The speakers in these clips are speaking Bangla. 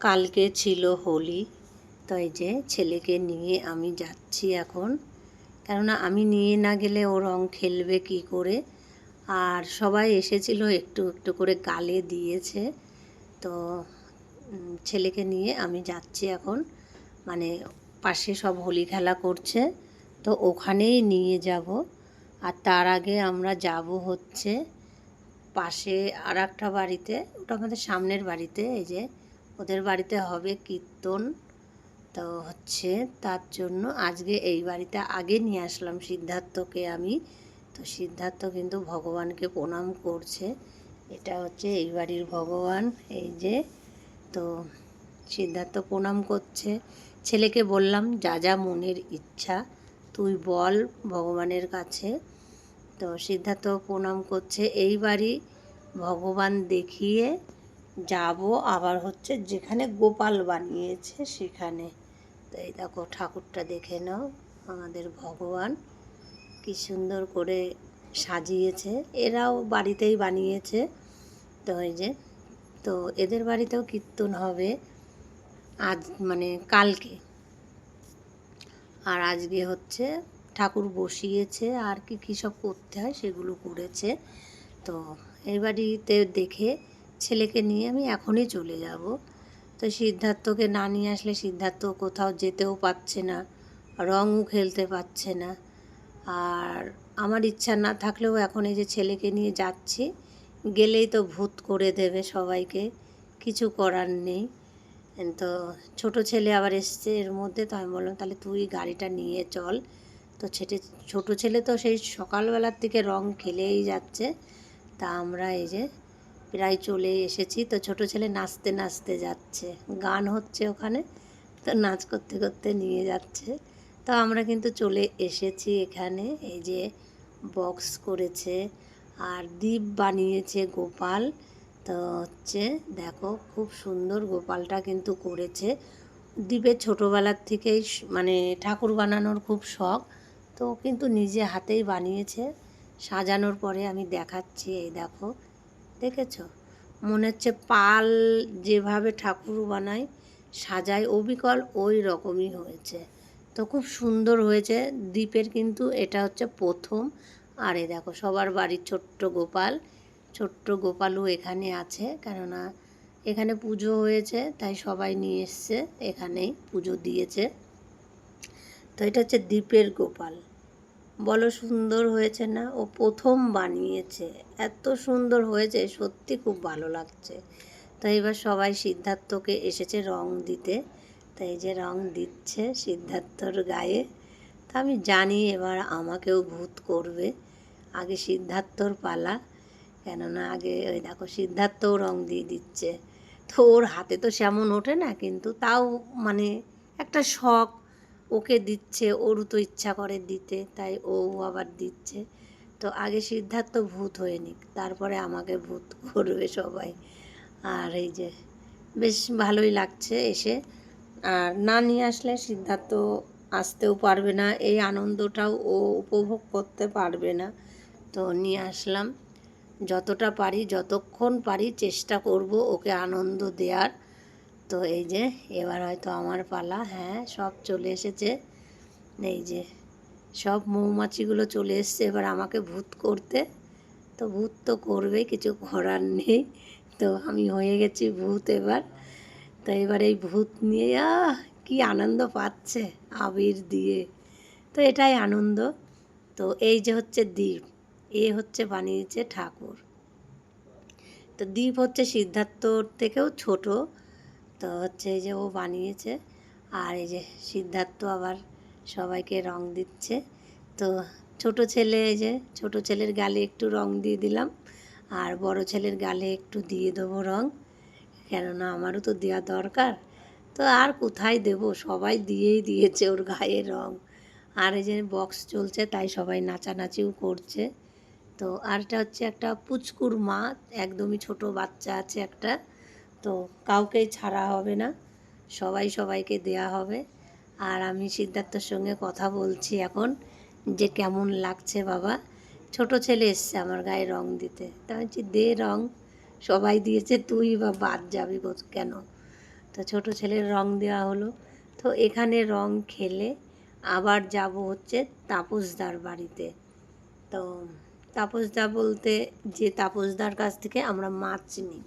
কালকে ছিল হোলি তো এই যে ছেলেকে নিয়ে আমি যাচ্ছি এখন। কেননা আমি নিয়ে না গেলে ও রং খেলবে কি করে? আর সবাই এসেছিল একটু একটু করে গালে দিয়েছে। তো ছেলেকে নিয়ে আমি যাচ্ছি এখন। মানে পাশে সব হোলি খেলা করছে, তো ওখানেই নিয়ে যাব। আর তার আগে আমরা যাব হচ্ছে পাশে আর বাড়িতে, ওটা আমাদের সামনের বাড়িতে, এই যে ওদের বাড়িতে হবে কীর্তন। তো হচ্ছে তার জন্য আজকে এই বাড়িতে আগে নিয়ে আসলাম সিদ্ধার্থকে আমি। তো সিদ্ধার্থ কিন্তু ভগবানকে প্রণাম করছে। এটা হচ্ছে এই বাড়ির ভগবান, এই যে। তো সিদ্ধার্থ প্রণাম করছে। ছেলেকে বললাম, যা যা মনের ইচ্ছা, তুই বল ভগবানের কাছে। তো সিদ্ধার্থ প্রণাম করছে। এই বাড়ি ভগবান দেখিয়ে যাব আবার হচ্ছে যেখানে গোপাল বানিয়েছে সেখানে। তো এই দেখো, ঠাকুরটা দেখে নাও, আমাদের ভগবান। কি সুন্দর করে সাজিয়েছে। এরাও বাড়িতেই বানিয়েছে। তো এই যে, তো এদের বাড়িতেও কীর্তন হবে আজ মানে কালকে। আর আজকে হচ্ছে ঠাকুর বসিয়েছে, আর কি কী সব করতে হয় সেগুলো করেছে। তো এই বাড়িতে দেখে ছেলেকে নিয়ে আমি এখনই চলে যাব। তো সিদ্ধার্থকে না নিয়ে আসলে সিদ্ধার্থ কোথাও যেতেও পারছে না, রঙও খেলতে পারছে না। আর আমার ইচ্ছা না থাকলেও এখন এই যে ছেলেকে নিয়ে যাচ্ছি, গেলেই তো ভূত করে দেবে সবাইকে, কিছু করার নেই। তো ছোট ছেলে আবার এসছে এর মধ্যে, তো আমি বললাম, তাহলে তুই গাড়িটা নিয়ে চল। তো ছেটে, ছোট ছেলে তো সেই সকালবেলার থেকে রং খেলেই যাচ্ছে। তা আমরা এই যে প্রায় চলে এসেছি। তো ছোট ছেলে নাচতে নাচতে যাচ্ছে। গান হচ্ছে ওখানে। তো নাচ করতে করতে নিয়ে যাচ্ছে। তো আমরা কিন্তু চলে এসেছি এখানে। এই যে বক্স করেছে। আর দ্বীপ বানিয়েছে গোপাল। তো হচ্ছে, দেখো, খুব সুন্দর গোপালটা কিন্তু করেছে। দ্বীপের ছোটোবেলার থেকেই মানে ঠাকুর বানানোর খুব শখ। তো কিন্তু নিজে হাতেই বানিয়েছে। সাজানোর পরে আমি দেখাচ্ছি, এই দেখো। দেখেছ? মনে হচ্ছে পাল যেভাবে ঠাকুর বানায়, সাজায় অবিকল ওই রকমই হয়েছে। তো খুব সুন্দর হয়েছে। দ্বীপের কিন্তু এটা হচ্ছে প্রথম। আর দেখো, সবার বাড়ির ছোট্ট গোপাল। ছোট্ট গোপালও এখানে আছে, কেননা এখানে পুজো হয়েছে, তাই সবাই নিয়ে এসছে। এখানেই পুজো দিয়েছে। তো এটা হচ্ছে দ্বীপের গোপাল। বলো সুন্দর হয়েছে না? ও প্রথম বানিয়েছে। এত সুন্দর হয়েছে, সত্যি খুব ভালো লাগছে। তো এবার সবাই সিদ্ধার্থকে এসেছে রং দিতে। তো এই যে রং দিচ্ছে সিদ্ধার্থর গায়ে। তা আমি জানি এবার আমাকেও ভূত করবে। আগে সিদ্ধার্থর পালা, কেননা আগে ওই দেখো সিদ্ধার্থও রং দিয়ে দিচ্ছে। তো ওর হাতে তো সেমন ওঠে না, কিন্তু তাও মানে একটা শখ ওকে দিচ্ছে, ওরও তো ইচ্ছা করে দিতে, তাই ও আবার দিচ্ছে। তো আগে সিদ্ধার্থ ভূত হয়ে নিক, তারপরে আমাকে ভূত করবে সবাই। আর এই যে, বেশ ভালোই লাগছে এসে। আর না নিয়ে আসলে সিদ্ধার্থ আসতেও পারবে না, এই আনন্দটাও ও উপভোগ করতে পারবে না। তো নিয়ে আসলাম, যতটা পারি, যতক্ষণ পারি চেষ্টা করব ওকে আনন্দ দেওয়ার তো এই যে, এবার হয়তো আমার পালা হ্যাঁ সব চলে এসেছে। এই যে, সব মৌমাছিগুলো চলে এসছে, এবার আমাকে ভূত করতে। তো ভূত তো করবেই, কিছু করার নেই। তো আমি হয়ে গেছি ভূত এবার। তো এবার এই ভূত নিয়ে, আহ, কি আনন্দ পাচ্ছে আবির দিয়ে। তো এটাই আনন্দ। তো এই যে হচ্ছে দ্বীপ, এ হচ্ছে বানিয়েছে ঠাকুর। তো দ্বীপ হচ্ছে সিদ্ধার্থর থেকেও ছোট। তো হচ্ছে এই যে ও বানিয়েছে আর এই যে সিদ্ধার্থ আবার সবাইকে রং দিচ্ছে। তো ছোট ছেলে এই যে ছোট ছেলের গালে একটু রং দিয়ে দিলাম আর বড় ছেলের গালে একটু দিয়ে দেবো রং, কেননা আমারও তো দেওয়া দরকার। তো আর কোথায় দেব? সবাই দিয়েই দিয়েছে ওর গায়ে রং। আর এই যে বক্স চলছে, তাই সবাই নাচানাচিও করছে। তো আরটা হচ্ছে একটা পুচকুর মা, একদমই ছোট বাচ্চা আছে একটা। তো কাউকেই ছাড়া হবে না, সবাই সবাইকে দেয়া হবে। আর আমি সিদ্ধার্থর সঙ্গে কথা বলছি এখন যে কেমন লাগছে বাবা। ছোট ছেলে এসছে আমার গায়ে রং দিতে। তা বলছি, দে রং, সবাই দিয়েছে, তুই বা বাদ যাবি কেন? তো ছোট ছেলের রং দেওয়া হলো। তো এখানে রং খেলে আবার যাব হচ্ছে তাপসদার বাড়িতে। তো তাপসদা বলতে যে তাপসদার কাছ থেকে আমরা মাছ নিই।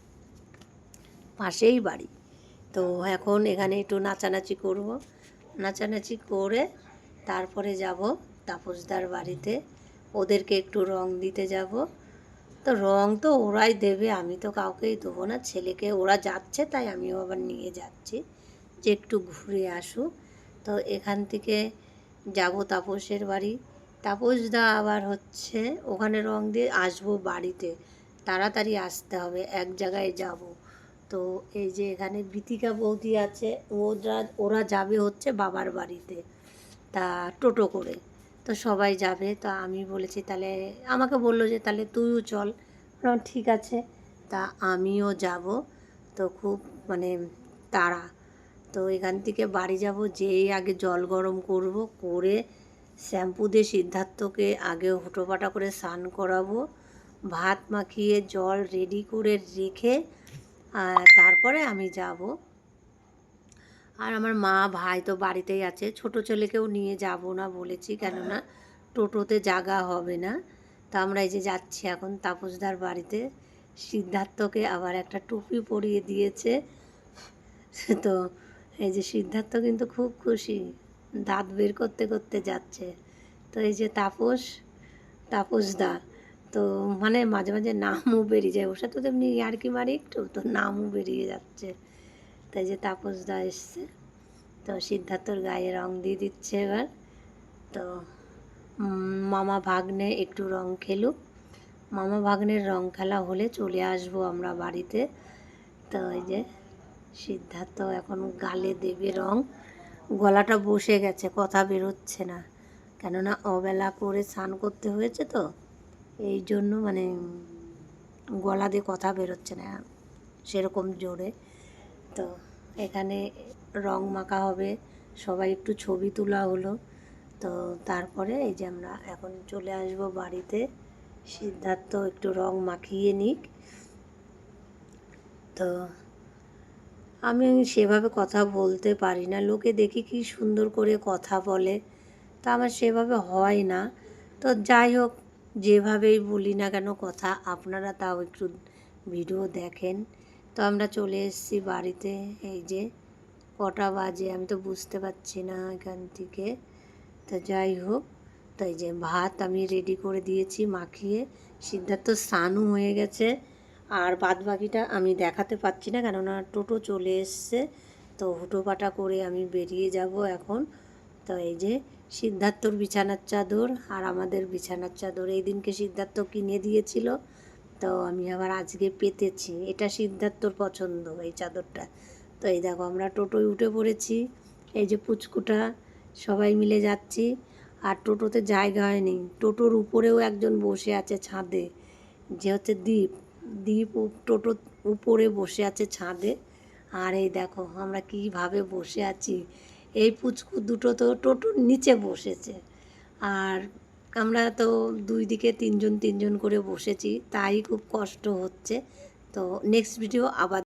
পাশেই বাড়ি। তো এখন এখানে একটু নাচানাচি করব। নাচানাচি করে তারপরে যাব তাপসদার বাড়িতে। ওদেরকে একটু রং দিতে যাব। তো রং তো ওরাই দেবে, আমি তো কাউকেই দেবো না। ছেলেকে ওরা যাচ্ছে, তাই আমিও আবার নিয়ে যাচ্ছি। যে একটু ঘুরে আসুক। তো এখান থেকে যাব তাপসের বাড়ি। তাপসদা আবার হচ্ছে, ওখানে রং দিয়ে আসব বাড়িতে। তাড়াতাড়ি আসতে হবে, এক জায়গায় যাব। তো এই যে এখানে গীতিকা বৌদি আছে, ওরা ওরা যাবে হচ্ছে বাবার বাড়িতে, তা টোটো করে। তো সবাই যাবে, তো আমি বলেছি তাহলে, আমাকে বলল যে তাহলে তুইও চল। ঠিক আছে। তা আমিও যাব, তো খুব মানে তাড়া। তো এখান থেকে বাড়ি যাব, যেই আগে জল গরম করব, করে শ্যাম্পু দিয়ে সিদ্ধার্থকে আগে হুটোপাটা করে স্নান করাবো। ভাত মাখিয়ে জল রেডি করে রেখে তারপরে আমি যাব। আর আমার মা, ভাই তো বাড়িতেই আছে। ছোট ছেলেকেও নিয়ে যাব না বলেছি কেননা টোটোতে জাগা হবে না। তো আমরা এই যে যাচ্ছি এখন তাপসদার বাড়িতে। সিদ্ধার্থকে আবার একটা টুপি পরিয়ে দিয়েছে। তো এই যে সিদ্ধার্থ কিন্তু খুব খুশি। দাঁত বের করতে করতে যাচ্ছে। তো এই যে তাপস, তাপসদা তো মানে মাঝে মাঝে নামও বেরিয়ে যায়। ওর সাথে তো এমনি ইয়ার্কি মারি একটু, তো নামও বেরিয়ে যাচ্ছে। তাই যে তাপসদা এসছে। তো সিদ্ধার্থর গায়ে রং দিয়ে দিচ্ছে এবার। তো মামা ভাগ্নে একটু রং খেলুক। মামা ভাগ্নের রং খেলা হলে চলে আসব আমরা বাড়িতে। তো এই যে সিদ্ধার্থ এখন গালে দেবে রং। গলাটা বসে গেছে, কথা বেরোচ্ছে না। কেননা অবেলা করে স্নান করতে হয়েছে তো। এই জন্য মানে গলা দিয়ে কথা বেরোচ্ছে না সেরকম জোরে। তো এখানে রং মাখা হবে, সবাই একটু ছবি তোলা হলো। তো তারপরে এই যে আমরা এখন চলে আসব বাড়িতে, সিদ্ধার্থ একটু রং মাখিয়ে নিক। তো আমি সেভাবে কথা বলতে পারি না, লোকে দেখি কি সুন্দর করে কথা বলে, তা আমার সেভাবে হয় না। তো যাই হোক যেভাবেই বলি না কেন কথা, আপনারা তাও একটু ভিডিও দেখেন। তো আমরা চলে এসেছি বাড়িতে, এই যে কটা বাজে, আমি তো বুঝতে পারছি না এখান থেকে। তো যাই হোক, তো এই যে ভাত আমি রেডি করে দিয়েছি মাখিয়ে। সিদ্ধার্থ স্নানও হয়ে গেছে, আর বাদ বাকিটা আমি দেখাতে পাচ্ছি না কেননা টোটো চলে এসছে। তো হুটোপাটা করে আমি বেরিয়ে যাব এখন। তো এই যে সিদ্ধার্থর বিছানার চাদর আর আমাদের বিছানার চাদর। এই দিনকে সিদ্ধার্থ কিনে দিয়েছিল, তো আমি আবার আজকে পেতেছি। এটা সিদ্ধার্থর পছন্দ, এই চাদরটা। তো এই দেখো, আমরা টোটোয় উঠে পড়েছি। এই যে পুচকুটা, সবাই মিলে যাচ্ছি। আর টোটোতে জায়গা হয়নি। টোটোর উপরেও একজন বসে আছে ছাদে, যে হচ্ছে দ্বীপ দ্বীপ টোটোর উপরে বসে আছে ছাদে। আর এই দেখো, আমরা কীভাবে বসে আছি। এই পুচকু দুটো তো টোটোর নিচে বসেছে। আর আমরা তো দুই দিকে তিনজন তিনজন করে বসেছি, তাই খুব কষ্ট হচ্ছে। তো নেক্সট ভিডিও আবার